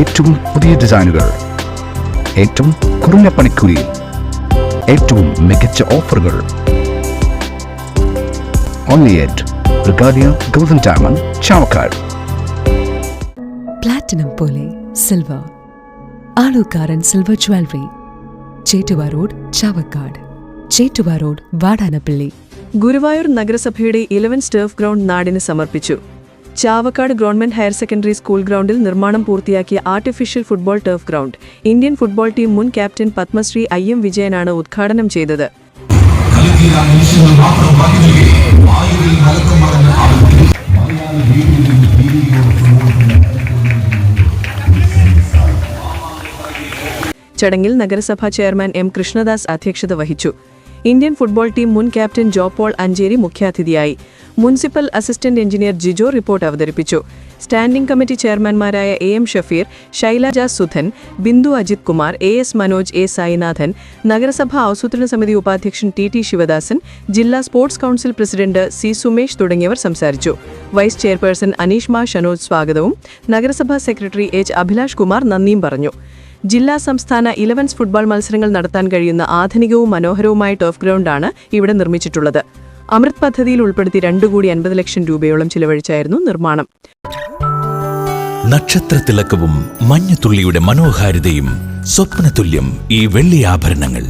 ഏറ്റവും പുതിയ ഡിസൈനുകൾ. ഏറ്റവും കുറഞ്ഞ പണിക്കൂലിയിൽ ഏറ്റവും മികച്ച ഓഫറുകൾ. Only at Regalia golden diamond Chavakkad platinum പോലെ silver Alukkaran silver jewellery Chettuva road Chavakkad Chettuva road Vadanappally Guruvayur നഗരസഭയുടെ ഇലവൻ സ്റ്റേഫ് ഗ്രൗണ്ട് നാടിന് സമർപ്പിച്ചു Chavakkad government higher secondary school ഗ്രൗണ്ടിൽ നിർമ്മാണം പൂർത്തിയാക്കിയ artificial football turf ground. Indian football team മുൻ captain Padmashri I M വിജയനാണ് ഉദ്ഘാടനം ചെയ്തത്. ചടങ്ങിൽ നഗരസഭാ ചെയർമാൻ എം കൃഷ്ണദാസ് അധ്യക്ഷത വഹിച്ചു. ഇന്ത്യൻ ഫുട്ബോൾ ടീം മുൻ ക്യാപ്റ്റൻ ജോ പോൾ അഞ്ചേരി മുഖ്യാതിഥിയായി. Municipal assistant engineer Jijo report അവതരിപ്പിച്ചു. Standing committee ചെയർമാൻമാരായ A M Shafeer Shailaja Sudhan Bindu Ajith Kumar A S Manoj A Sainathan നഗരസഭാ ആസൂത്രണ സമിതി ഉപാധ്യക്ഷൻ ടി ടി ശിവദാസൻ ജില്ലാ sports council president C Sumesh തുടങ്ങിയവർ സംസാരിച്ചു. വൈസ് ചെയർപേഴ്സൺ അനീഷ്മ ഷനോജ് സ്വാഗതവും നഗരസഭാ സെക്രട്ടറി എച്ച് അഭിലാഷ് കുമാർ നന്ദിയും പറഞ്ഞു. ജില്ലാ സംസ്ഥാന ഇലവൻസ് ഫുട്ബോൾ മത്സരങ്ങൾ നടത്താൻ കഴിയുന്ന ആധുനികവും മനോഹരവുമായ ടോഫ് ഗ്രൗണ്ടാണ് ഇവിടെ നിർമ്മിച്ചിട്ടുള്ളത്. അമൃത് പദ്ധതിയിൽ ഉൾപ്പെടുത്തി രണ്ടു കോടി അൻപത് ലക്ഷം രൂപയോളം ചിലവഴിച്ചായിരുന്നു നിർമ്മാണം. നക്ഷത്രത്തിളക്കവും മഞ്ഞത്തുള്ളിയുടെ മനോഹാരിതയും സ്വപ്നതുല്യം ഈ വെള്ളി ആഭരണങ്ങൾ.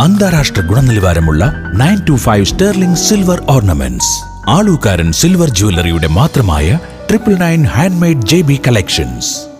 അന്താരാഷ്ട്ര ഗുണനിലവാരമുള്ള nine two five sterling silver ornaments. Alukkaran silver ജ്വല്ലറിയുടെ മാത്രമായ triple nine handmade J B collections.